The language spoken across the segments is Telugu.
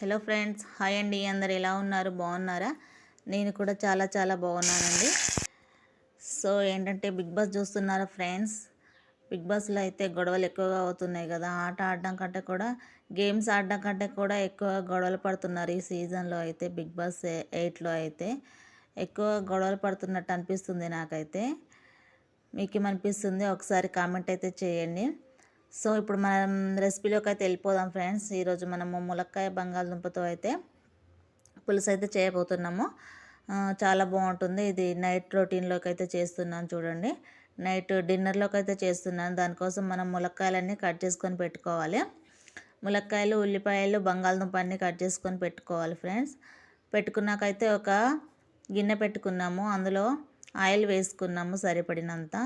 హలో ఫ్రెండ్స్ హాయ్ అండి. అందరు ఎలా ఉన్నారు? బాగున్నారా? నేను కూడా చాలా చాలా బాగున్నానండి. సో ఏంటంటే బిగ్ బాస్ చూస్తున్నారా ఫ్రెండ్స్? బిగ్ బాస్లో అయితే గొడవలు ఎక్కువగా అవుతున్నాయి కదా. ఆట ఆడడం కంటే కూడా గేమ్స్ ఆడడం కంటే కూడా ఎక్కువ గొడవలు పడుతున్నారు ఈ సీజన్లో అయితే. బిగ్ బాస్ ఎయిట్లో అయితే ఎక్కువ గొడవలు పడుతున్నట్టు అనిపిస్తుంది నాకైతే. మీకు ఏమనిపిస్తుంది ఒకసారి కామెంట్ అయితే చేయండి. సో ఇప్పుడు మనం రెసిపీలోకి అయితే వెళ్ళిపోదాం ఫ్రెండ్స్. ఈరోజు మనము ములక్కాయ బంగాళదుంపతో అయితే పులుసు అయితే చేయబోతున్నాము చాలా బాగుంటుంది. ఇది నైట్ రొటీన్లోకి అయితే చేస్తున్నాను చూడండి. నైట్ డిన్నర్లోకి అయితే చేస్తున్నాను. దానికోసం మనం ములక్కాయలన్నీ కట్ చేసుకొని పెట్టుకోవాలి. ములక్కాయలు ఉల్లిపాయలు బంగాళదుంప అన్నీ కట్ చేసుకొని పెట్టుకోవాలి ఫ్రెండ్స్. పెట్టుకున్నాకైతే ఒక గిన్నె పెట్టుకున్నాము. అందులో ఆయిల్ వేసుకున్నాము సరిపడినంత.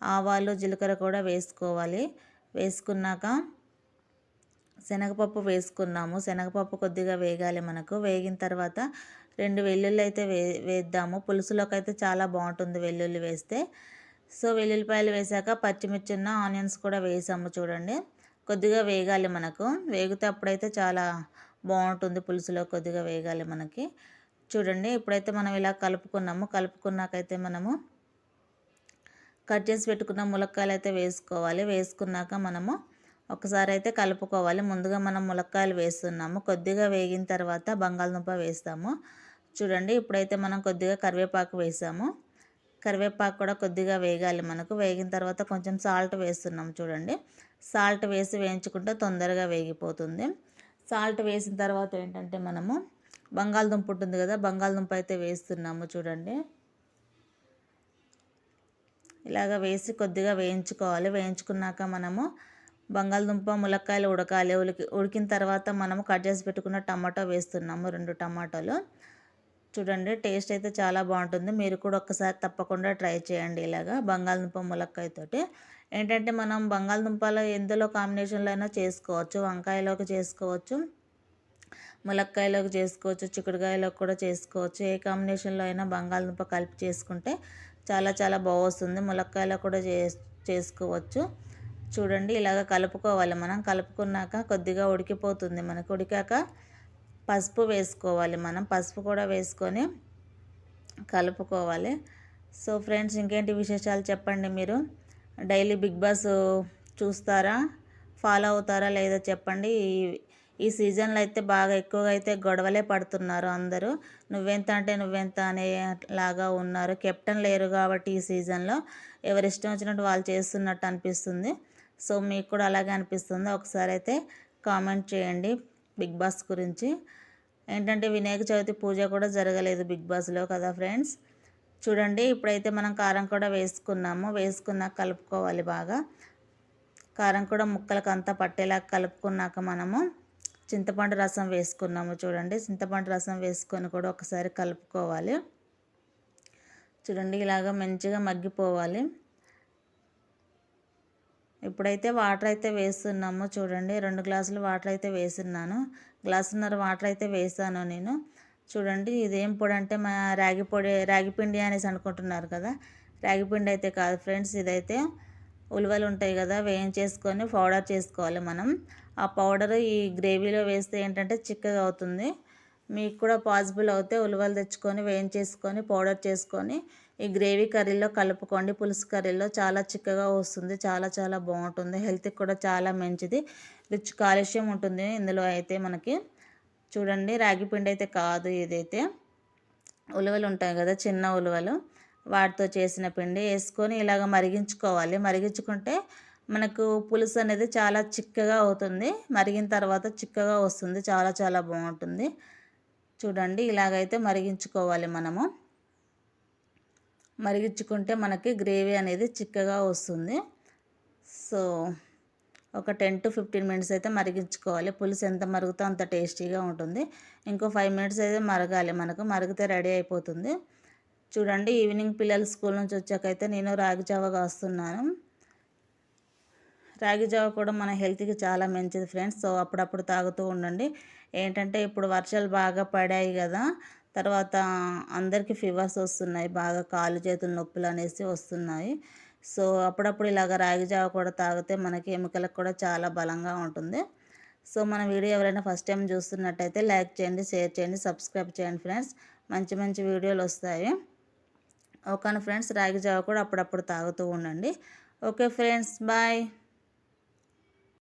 ఆవాలు జీలకర్ర కూడా వేసుకోవాలి. వేసుకున్నాక శనగపప్పు వేసుకున్నాము శనగపప్పు కొద్దిగా వేగాలి మనకు. వేగిన తర్వాత రెండు వెల్లుల్లి అయితే వే వేద్దాము. పులుసులోకి అయితే చాలా బాగుంటుంది వెల్లుల్లి వేస్తే. సో వెల్లుల్లిపాయలు వేసాక పచ్చిమిర్చి ఉన్న ఆనియన్స్ కూడా వేసాము చూడండి. కొద్దిగా వేగాలి మనకు. వేగితే అప్పుడైతే చాలా బాగుంటుంది పులుసులో కొద్దిగా వేగాలి మనకి. చూడండి ఇప్పుడైతే మనం ఇలా కలుపుకున్నాము. కలుపుకున్నాకైతే మనము కట్ చేసి పెట్టుకున్న ములక్కాయలు అయితే వేసుకోవాలి. వేసుకున్నాక మనము ఒకసారి అయితే కలుపుకోవాలి. ముందుగా మనం ములక్కాయలు వేస్తున్నాము. కొద్దిగా వేగిన తర్వాత బంగాళదుంప వేస్తాము. చూడండి ఇప్పుడైతే మనం కొద్దిగా కరివేపాకు వేసాము. కరివేపాకు కూడా కొద్దిగా వేగాలి మనకు. వేగిన తర్వాత కొంచెం సాల్ట్ వేస్తున్నాం చూడండి. సాల్ట్ వేసి వేయించుకుంటే తొందరగా వేగిపోతుంది. సాల్ట్ వేసిన తర్వాత ఏంటంటే మనము బంగాళదుంప ఉంటుంది కదా బంగాళదుంప అయితే వేస్తున్నాము చూడండి. ఇలాగ వేసి కొద్దిగా వేయించుకోవాలి. వేయించుకున్నాక మనము బంగాళదుంప ములక్కాయలు ఉడకాలి. ఉడికి ఉడికిన తర్వాత మనము కట్ చేసి పెట్టుకున్న టమాటో వేస్తున్నాము రెండు టమాటోలు. చూడండి టేస్ట్ అయితే చాలా బాగుంటుంది. మీరు కూడా ఒక్కసారి తప్పకుండా ట్రై చేయండి ఇలాగా బంగాళదుంప ములక్కాయతోటి. ఏంటంటే మనం బంగాళదుంపలో ఎందులో కాంబినేషన్లో అయినా చేసుకోవచ్చు. వంకాయలోకి చేసుకోవచ్చు ములక్కాయలోకి చేసుకోవచ్చు చిక్కుడుకాయలోకి కూడా చేసుకోవచ్చు. ఏ కాంబినేషన్లో అయినా బంగాళదుంప కలిపి చేసుకుంటే చాలా చాలా బాగుస్తుంది. ములక్కాయలు ములక్కాయలో కూడా చే చేసుకోవచ్చు. చూడండి ఇలాగ కలుపుకోవాలి మనం. కలుపుకున్నాక కొద్దిగా ఉడికిపోతుంది మనకు. ఉడికాక పసుపు వేసుకోవాలి మనం. పసుపు కూడా వేసుకొని కలుపుకోవాలి. సో ఫ్రెండ్స్ ఇంకేంటి విశేషాలు చెప్పండి మీరు? డైలీ బిగ్ బాస్ చూస్తారా? ఫాలో అవుతారా లేదా చెప్పండి? ఈ సీజన్లో అయితే బాగా ఎక్కువగా అయితే గొడవలే పడుతున్నారు అందరూ. నువ్వెంత అంటే నువ్వెంత అనే లాగా ఉన్నారు. కెప్టెన్ లేరు కాబట్టి ఈ సీజన్లో ఎవరి ఇష్టం వచ్చినట్టు వాళ్ళు చేస్తున్నట్టు అనిపిస్తుంది. సో మీకు కూడా అలాగే అనిపిస్తుంది. ఒకసారి అయితే కామెంట్ చేయండి బిగ్ బాస్ గురించి. ఏంటంటే వినాయక చవితి పూజ కూడా జరగలేదు బిగ్ బాస్లో కదా ఫ్రెండ్స్. చూడండి ఇప్పుడైతే మనం కారం కూడా వేసుకున్నాము. వేసుకున్నాక కలుపుకోవాలి బాగా. కారం కూడా ముక్కలకు అంతా పట్టేలా కలుపుకున్నాక మనము చింతపండు రసం వేసుకున్నాము చూడండి. చింతపండు రసం వేసుకొని కూడా ఒకసారి కలుపుకోవాలి. చూడండి ఇలాగ మంచిగా మగ్గిపోవాలి. ఇప్పుడైతే వాటర్ అయితే వేస్తున్నాము చూడండి. రెండు గ్లాసులు వాటర్ అయితే వేస్తున్నాను గ్లాసున్నర వాటర్ అయితే వేసాను నేను. చూడండి ఇదేం పొడి అంటే మా రాగి పొడి రాగి పిండి అనేసి అనుకుంటున్నారు కదా. రాగి పిండి అయితే కాదు ఫ్రెండ్స్ ఇదైతే ఉలువలు ఉంటాయి కదా వేయించేసుకొని పౌడర్ చేసుకోవాలి మనం. ఆ పౌడర్ ఈ గ్రేవీలో వేస్తే ఏంటంటే చిక్కగా అవుతుంది. మీకు కూడా పాసిబుల్ అవుతే ఉలవలు తెచ్చుకొని వేయించేసుకొని పౌడర్ చేసుకొని ఈ గ్రేవీ కర్రీలో కలుపుకోండి. పులుసు కర్రీలో చాలా చిక్కగా వస్తుంది చాలా చాలా బాగుంటుంది. హెల్త్కి కూడా చాలా మంచిది. రిచ్ కాలుష్యం ఉంటుంది ఇందులో అయితే మనకి. చూడండి రాగి పిండి అయితే కాదు ఇదైతే. ఉలవలు ఉంటాయి కదా చిన్న ఉలవలు. వాటితో చేసిన పిండి వేసుకొని ఇలాగ మరిగించుకోవాలి. మరిగించుకుంటే మనకు పులుసు అనేది చాలా చిక్కగా అవుతుంది. మరిగిన తర్వాత చిక్కగా వస్తుంది. చాలా చాలా బాగుంటుంది. చూడండి ఇలాగైతే మరిగించుకోవాలి మనము. మరిగించుకుంటే మనకి గ్రేవీ అనేది చిక్కగా వస్తుంది. సో ఒక టెన్ టు ఫిఫ్టీన్ మినిట్స్ అయితే మరిగించుకోవాలి. పులుసు ఎంత మరుగుతో అంత టేస్టీగా ఉంటుంది. ఇంకో ఫైవ్ మినిట్స్ అయితే మరగాలి మనకు. మరిగితే రెడీ అయిపోతుంది. చూడండి ఈవినింగ్ పిల్లలు స్కూల్ నుంచి వచ్చాకైతే నేను రాగి జావ కాస్తున్నాను. రాగి జావ కూడా మన హెల్త్కి చాలా మంచిది ఫ్రెండ్స్. సో అప్పుడప్పుడు తాగుతూ ఉండండి. ఏంటంటే ఇప్పుడు వర్షాలు బాగా పడాయి కదా తర్వాత అందరికీ ఫీవర్స్ వస్తున్నాయి. బాగా కాలు చేతులు నొప్పులు అనేసి వస్తున్నాయి. సో అప్పుడప్పుడు ఇలాగ రాగి జావ కూడా తాగితే మనకి ఎముకలకు కూడా చాలా బలంగా ఉంటుంది. సో మన వీడియో ఎవరైనా ఫస్ట్ టైం చూస్తున్నట్టయితే లైక్ చేయండి షేర్ చేయండి సబ్స్క్రైబ్ చేయండి ఫ్రెండ్స్. మంచి మంచి వీడియోలు వస్తాయి. Okay friends? రాగి జావ కూడా అప్పుడప్పుడు తాగుతూ ఉండండి. Okay friends bye.